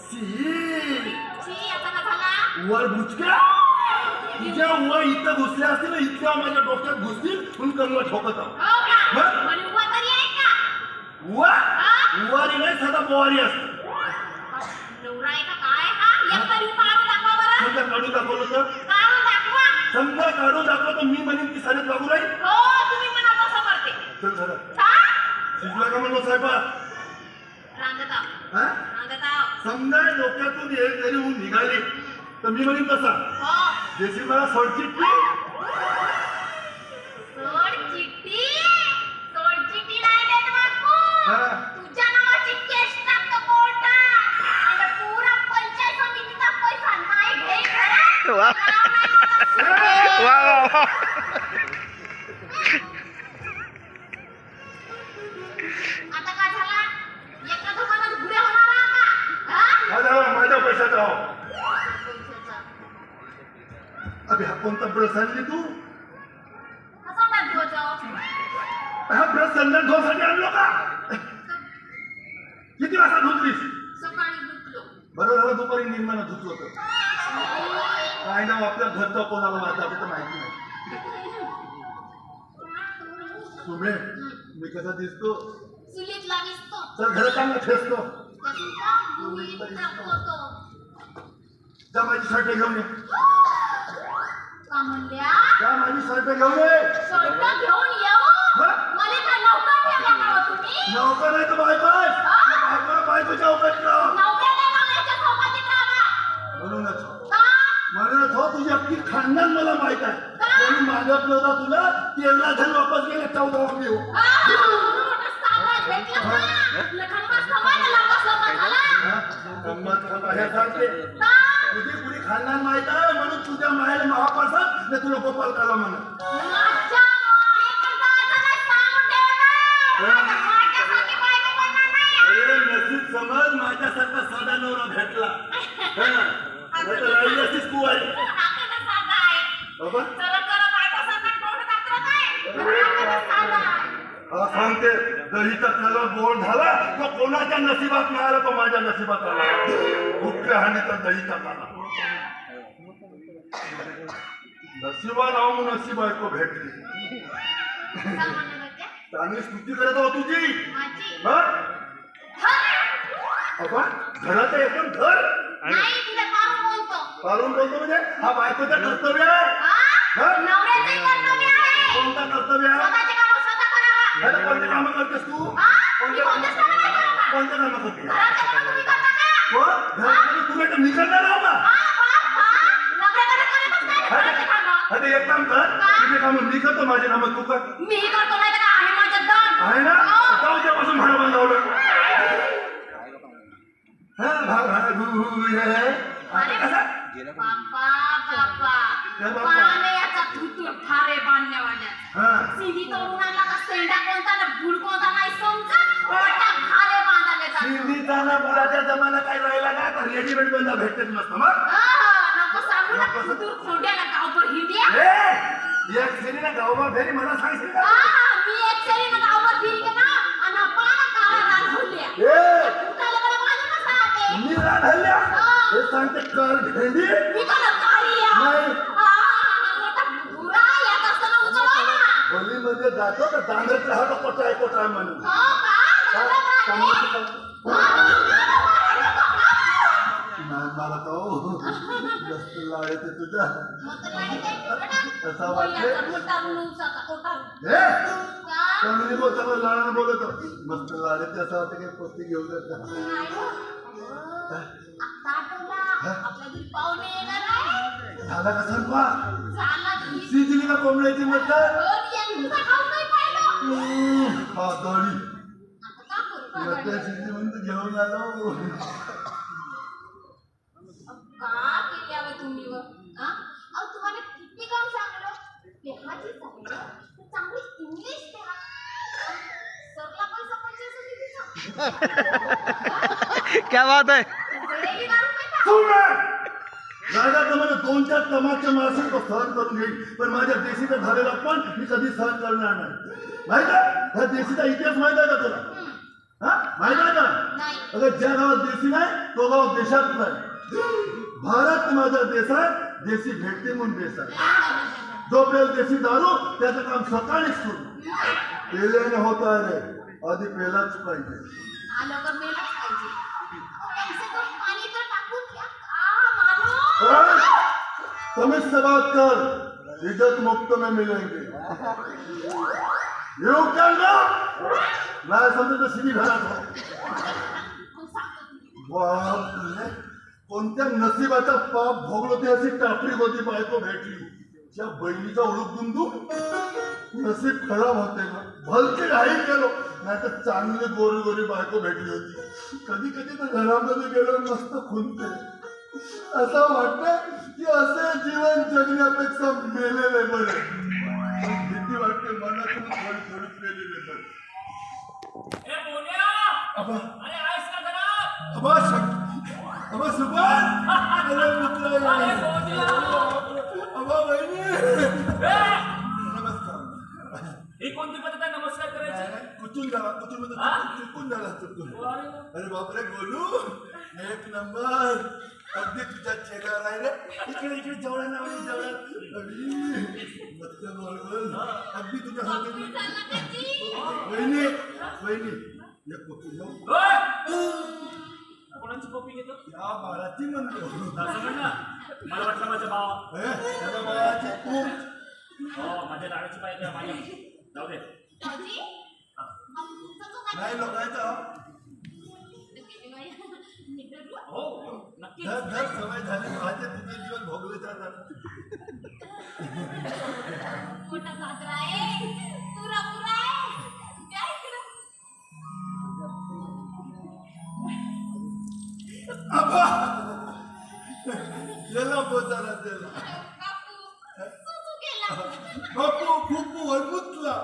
C. शी आता का झाला वर बुचक्या तुझ्या वर इथं घुसल्या असतील ना इतक्या माझ्या डोक्यात घुसतील म्हणून कमला ठोकत आहो हो का मग? म्हणे उभा तरी आहे का वर वारी नाही सदा बोवारी असते नवरा आहे का काय हा? एक तरी काढून दाखवा बरं समजा काढून दाखवलं तर काढून दाखवा? समजा काढून दाखवलं तर मी म्हणेन की साऱ्यात लागू राहील हो तुम्ही म्हणा तसं करते। चल झालं हा? शिजला का म्हणलो स्वयंपाक रांगत आहो हा रांगत आहो समजा डोक्यातून एक जरी ऊन निघाली तर मी म्हणेन तसा. हो. देशी मला सोडचिट्टी सोड माझा माझ्या पैशाचा हो पैशाचा. अभि हा कोणता ब्रश आणली तू? हा ब्रश संध्या धुवासाठी आणलो का? किती वाजता धुतलीस? सकाळी धुतलो. बरं झालं दुपारी निर्माण धुतलं होतं. काय नाव आपल्या घरचं कोणाला माझं आपलं माहिती नाही. सुमे मी कसा दिसतो? चल घर चांगलं ठेसतो जा माझी शर्ट घेऊन ये. का म्हणल्या? जा माझी शर्ट घेऊन ये. शर्ट घेऊन येऊ? हा? मला का नौका ठेवला का हो तुम्ही? नौकर नाही तर बायको. बायकोला बायकोच्या अवकाश राहा नवऱ्या नाही नवऱ्याच्या सोबतीत राहा म्हणूनच. का? म्हणूनच हो तुझी अख्खी खानदान मला माहीत आहे. कोणी मागत नव्हता तुला? तेरा धन वापस गेले चौदा वाजले हो? आ, मोठा सावध भेटला का? लखनपास खवायला लंपास लंपास झाला. हा? गंमत खबा हे सांगते? तुझी पुरी खानदान माहीत आहे म्हणून तुझ्या मायला महाप्रसाद ने तुला गोपाल काला म्हणा माझ्या मायेकडं जायचं नाही, सांगून ठेवलं. आता माझ्यासारखी बायको बनणार नाही. अरे नसीब समज माझ्यासारखा साधा नवरा भेटला. आहे? सांगते. दहीचा कलर गोड झाला तो कोणाच्या नशिबात मिळाला तो माझ्या नशिबात आला. हानीचा दहीचा काला नशिबा लावून नशीब ऐको भेटली? चांगली स्तुती करत हो? तुझी घराचं एकदम घर. पाहून बोलतो. म्हणजे? हा बायकोचं कर्तव्य आहे. कोणता कर्तव्य आहे? कोणते कामं करतेस तू. कोणते कामं करते हो घरामध्ये तू नाही तर मी करणार आहो का. अरे एक काम कर तुझे कामं मी करतो माझे कामं तू कर मीही करतो नाही तर आहे माझ्यात दम. आहे ना हो. जाऊ त्यापासून भाडं भाग भाग हु, हु, हु, हे. आता कसं बाप्पा, बाप्पा. काय बाप्पा? पाहणे याचा धुतूर ठारे बांधण्यावाल्याचा. हा सिंधी तोडून हिंदीचा ना बुडाच्या जमाना काय राहिला का आता रेडीमेड बंदा भेटत नसतं मग हा, नको सांगू ना गावभर. ए एक ना फेरी मला सांगशील हा, मी एक सेरी ना गावभर फिरके ना, आणि पाना काळा रान हुल्ल्या. ए उठायला बरं माझं कसं आहे? मी राधल्या हे सांगते कर भेंडी मी का काळी आहे? नाही. हा, मोठा बुरा येत असताना उचलवा. होलीमध्ये जातो का दांगत राहतो कोटाय कोटाय म्हणून हो का? राहते. हा, नाही मला तो जास्त लाळ येते तुझ्या? कसा वाटते? हे? चांगली बोलतो पण लाळानं बोलतो मस्त लाळ येते असं वाटतं की पोस्ती हो. आहे. झाला का की. शिजली का कोंबड्याची. हा करू? तुला त्या शिजली म्हणून घेऊन आलो का केली हवे तुम्ही व? हा? अहो, तुम्हाला किती काम सांगलो पेहाची सांगलो तर चांगली इंग्लिश पेहा सरला पैसा पंचायत समितीचा. क्या बात है. राजा मला दोन चार तमाचे मासे तो सहन करून घेईल पण माझ्या देशीचा झालेला पण मी कधी सहन करणार नाही. माहीत आहे? ह्या देशीचा इतिहास माहीत आहे का तुला. हा? माहिती आहे का? नाही. अगं ज्या गावात देशी नाही तो गाव देशात नाही. भारत माझा देश आहे देशी भेटते म्हणून देश आहे. जो पेल देशी दारू त्याचं काम सकाळीच सुरू. पेल्याने होता रे आधी पेलाच पाहिजे आलं का मेलच पाहिजे कम से कम पाणी तर टाकून घ्या आ, माणूस तमीज से बात कर इज़्ज़त मुफ़्त में मिलेंगे येऊ काय ना नाही समजा तर शिवी घरात हो. मग सांगतो तुम्ही. बाप रे. कोणत्या नशिबाचा पाप भोगलो ते अशी टापरी होती बायको भेटली त्या बहिणीचा ओळख दुंदू नशीब खराब होते ना भलते घाई गेलो. नाही तर चांगली गोरी गोरी बायको भेटली होती. कधी कधी तर घरामध्ये गेलो मस्त खुनते असं वाटतं की असे जीवन जगण्यापेक्षा मेलेले बरे. भीती वाटते मनातून थोडी थोडी मेलेले बरे. अबा. अरे अबा शक अबा सुभाष! अरे मित्र ही कोणती पद्धत आहे? नमस्कार करायची? कुचून झाला कुचून मध्ये हा? चुकून झाला चुकून. अरे, अरे बापरे बोलू एक नंबर. अगदी तुझ्या चेहऱ्यावर आहे रे. इकडे इकडे जवळ ना जवळ. बोल अगदी तुझ्या? वहिनी वहिनी ओय! कोणाची कॉपी घेतो? या बाळाची म्हणतो असं म्हण ना मला वाटलं माझ्या भाव हे, त्याच्या बाळाची तू. हो माझ्या लाडाची बायको आहे माझी जाऊ दे. भाऊजी? मग तुमचा जो काय? नाही लोकांचा. गेली बाई. हो हो, नक्की धर धर सवय झाली माझे तुझे जीवन भोगले जातात पोचायला त्याला. बापू, खूप वरमुतला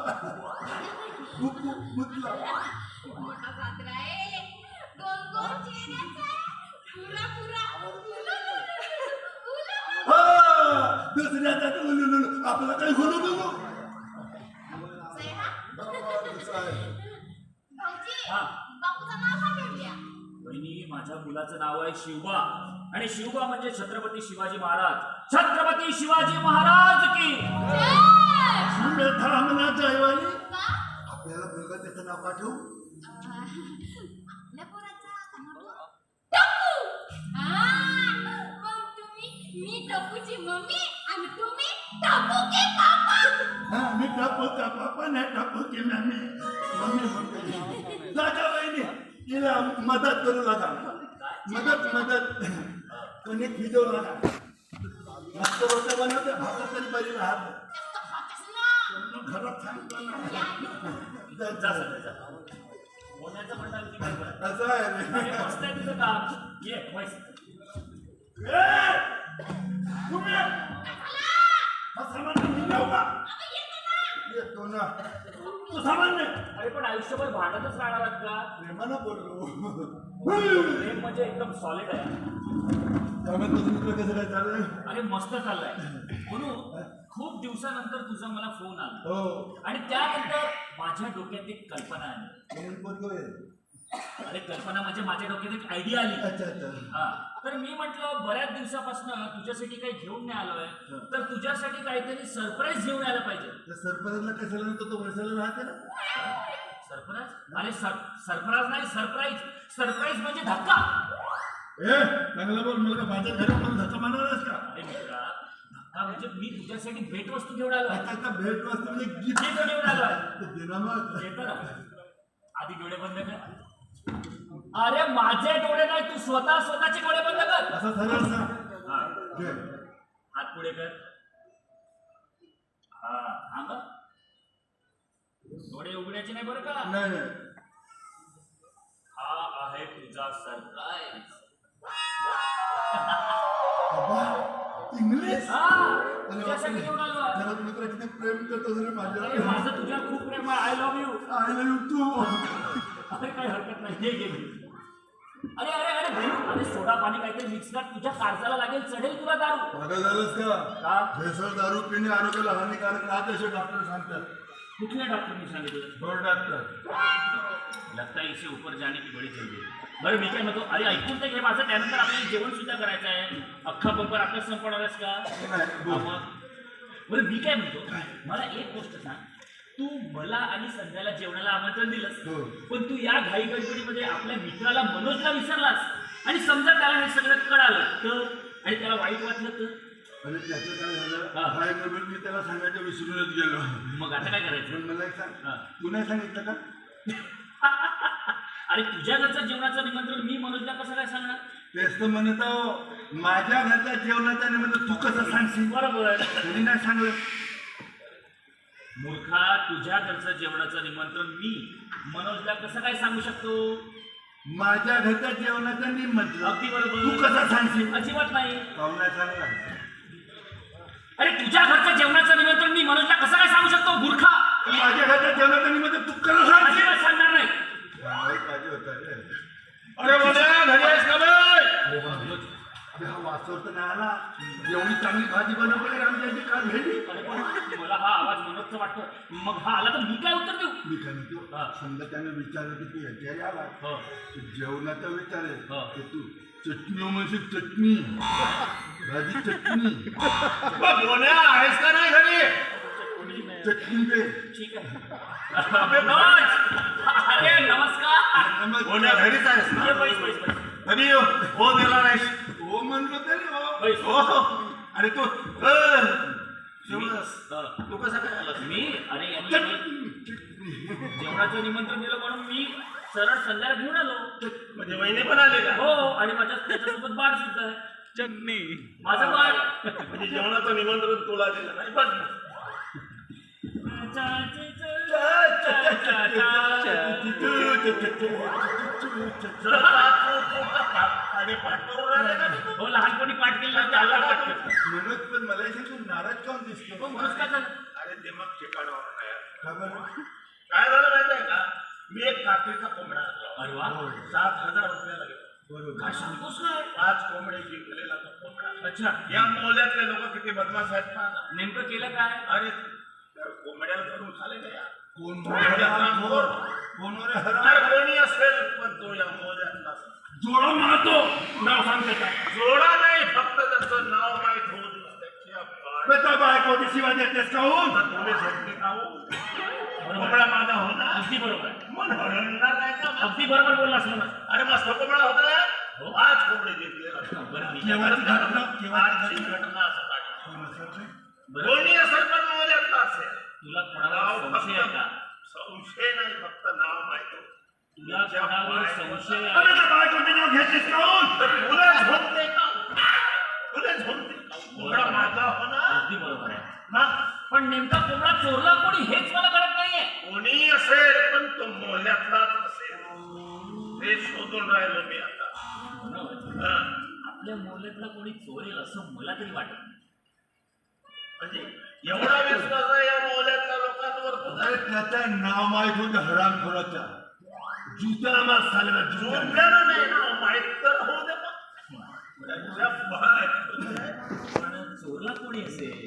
खूप मुतला. हा दुसऱ्याचा तर उलू लुलू आपला काही हा. नाव काय ठेवल्या? बहिणी माझ्या मुलाचं नाव आहे शिवबा आणि शिवबा म्हणजे छत्रपती शिवाजी महाराज छत्रपती शिवाजी महाराज की थांबना? आपल्याला मुलगा त्याचं नाव! हा, के पापा हा मी टापू का पापा नाही टापू की मम्मी मम्मी म्हणते वहिनी तिला मदत करू लागा मदत मदत. कोणी मस्त होतं बनवते भाकर तरी बरी राहत ना. घरात ना. असं आहे. येतो ना. ना तू अरे पण आयुष्यभर भांडतच राहणार का? प्रेमानं बोललो. म्हणजे एकदम सॉलिड आहे. त्यामुळे तुझं मित्र कसं काय चाललंय अरे मस्त चाललंय. म्हणून खूप दिवसानंतर तुझा मला फोन आला. हो. आणि त्यानंतर माझ्या डोक्यात एक कल्पना आली. अरे कल्पना म्हणजे माझ्या डोक्यात एक आयडिया आली. अच्छा अच्छा. हा. तर मी म्हटलं बऱ्याच दिवसापासून तुझ्यासाठी काही घेऊन नाही आलोय. तर तुझ्यासाठी काहीतरी सरप्राईज घेऊन यायला पाहिजे. कशाला नव्हतं तो वर्षाला राहते ना? सरप्राईज अरे सर सरप्राईज नाही सरप्राईज. सरप्राईज म्हणजे धक्का. ए चांगला बोल मला माझ्या घरात मला धक्का मारणारच का? अरे मित्रा धक्का म्हणजे मी तुझ्यासाठी भेट वस्तू घेऊन आलोय. आता आता भेट वाजता म्हणजे गिफ्ट घेऊन आलोय. ते दे ना मग येतो ना आधी डोळे बंद कर. अरे माझे डोळे नाही तू स्वतः स्वतःचे डोळे बंद कर. असा सरळ घे. हात पुढे कर. हा हं. डोळे उघडायचे नाही बरं का? नाही नाही. हा आहे तुझा सरप्राईज इंग्लिश हा तुझ्यासाठी. घेऊन आलो आहे. जरा मित्र किती प्रेम करतो रे अरे माझ्या माझं तुझ्या खूप प्रेम आहे. I love you I love तू अरे काही हरकत नाही. घे घे घे. अरे अरे अरे भाई अरे सोडा पाणी काहीतरी मिक्स कर. तुझ्या काळजाला लागेल चढेल तुला दारू. पागल झालंस का? का भेसळ दारू पिणे आरोग्याला हानिकारक राहते असे डॉक्टर सांगतात? कुठल्या डॉक्टरनी सांगितलं बरं डॉक्टर लगता है इसे ऊपर जाने की बड़ी जल्दी है. बरं मी काय म्हणतो अरे ऐकून तर घे माझं त्यानंतर आपल्याला जेवण सुद्धा करायचं आहे अख्खा बंपर आपल्या संपवणार आहेस का. हा, मग. बरं मी काय म्हणतो मला एक गोष्ट सांग तू मला आणि संध्याला जेवणाला आमंत्रण दिलंस हो. पण तू या घाई गडबडीमध्ये आपल्या मित्राला मनोजला विसरलास आणि समजा त्याला हे सगळं कळालं तर आणि त्याला वाईट वाटलं तर आणि त्याचं काय झालं? हा. काय मी त्याला सांगायचं विसरूनच गेलो. मग आता काय करायचं? मला एक सांग. हा. तू नाही सांगितलं का? अरे तुझ्या घरचं जेवणाचं निमंत्रण मी मनोजला कसं काय सांगणार? तेच तर म्हणत आहो माझ्या घरच्या जेवणाचा निमित्त तू कसं सांगशील? बरोबर. तरी नाही सांगलं. मूर्खा तुझ्या घरचं जेवणाचं निमंत्रण मी मनोजला कसं काय सांगू शकतो? माझ्या घरच्या जेवणाचा निमंत्रण अगदी बरोबर. तू कसं सांगशील? अजिबात नाही. पाहुणा सांगला अरे तुझ्या घरचं जेवणाचं निमंत्रण मी मनोजला कसं काय सांगू शकतो मूर्खा माझ्या घरच्या जेवणाचा निमित्त तू कसं अजिबात सांगणार नाही. अरे बोल्या घरी आहेस का बे? अरे वा, मनोज. अरे हा वाचवर तर नाही आला एवढी चांगली भाजी बनवली अरे पण मला हा आवाज मनोजचा वाटतो मग हा आला तर मी काय उत्तर देऊ मी काय म्हणतो हा. समजा त्याने विचारलं की तू हो जेवणाचा विचारेल हा. तर तू चटणी म्हणशील चटणी. भाजी चटणी. बा, बोल्या आहेस का नाही घरी? चटणी दे. ठीक आहे. अरे नमस्कार. बोल्या घरीच आहेस ना? अरे बैस बैस बैस. कधी हो हो दिला नाहीस हो म्हणलो तरी हो. बैस. हो आणि तू अ, शिवदास तू कसा काय आलास? मी? अरे यांनी जेवणाचं निमंत्रण दिलं म्हणून मी सरळ संध्याला घेऊन आलो. म्हणजे वहिनी पण आले का? हो आणि माझ्या त्याच्यासोबत बाळ सुद्धा आहे. चटणी माझं बाळ. म्हणजे जेवणाचं निमंत्रण तुला दिलं नाही आणि पाठ करून आले का? तू? हो लहानपणी पाठ केलं पाठ म्हणत पण मला हे तू नाराज काऊन दिसतो काय झालं अरे दिमाग ठिकाणावर बरं? काय झालं माहिती आहे का मी एक कात्रीचा कोंबडा वा. सात हजार रुपयाला काय सांगतोस काय पाच कोंबडे जिंकलेला तो कोंबडा अच्छा. या मोल्यातले लोक किती बदमाश आहेत पहा. नेमकं केलं काय? अरे त्या कोंबड्याला धरून खाले का यार कोण कोंबड्या हरामखोर. कोण? अरे असेल पण तो या मोल्यातला असेल. जोडा मारतो. नाव सांगते का? जोडा नाही फक्त त्याचं नाव माहीत बेटा बायकोची शिवाय देतेस का तर तुला झोपते का हो? कोंबडा माझा होता अगदी बरोबर. मन हरणार नाही का अगदी बरोबर बोललास ना अरे मस्त कोंबडा होता आज कोंबडे जिंकलेला बरं मी केव्हाची घटना केव्हाची आजची घटना घटना सकाळी कोण असेल तुला नाव संशय आहे का संशय नाही फक्त नाव माहिती तुला कोणावर संशय अरे त्या बायकोचे नाव घेतेस का हो? तुला झोपते का तुला झोपते का कोंबडा माझा हो ना अगदी बरोबर आहे. ना पण नेमका कोंबडा चोरला कोणी हेच मला कळत नाहीये. कोणी असेल पण तो मोल्यातलाच असेल. ते शोधून राहिलो मी आता. हा. आपल्या मोल्यातला कोणी चोरेल असं मला तरी वाटत नाही. म्हणजे एवढा विश्वास आहे या मोल्यातल्या लोकांवर तुझा अरे त्याचं नाव माहीत होतं हरामखोराचा जुत्याला मार सालेला जुत्याला झोपल्यानं नाही ना माहीत तर होऊ दे पण. त्याच्या बाय- पण चोरला कोणी असेल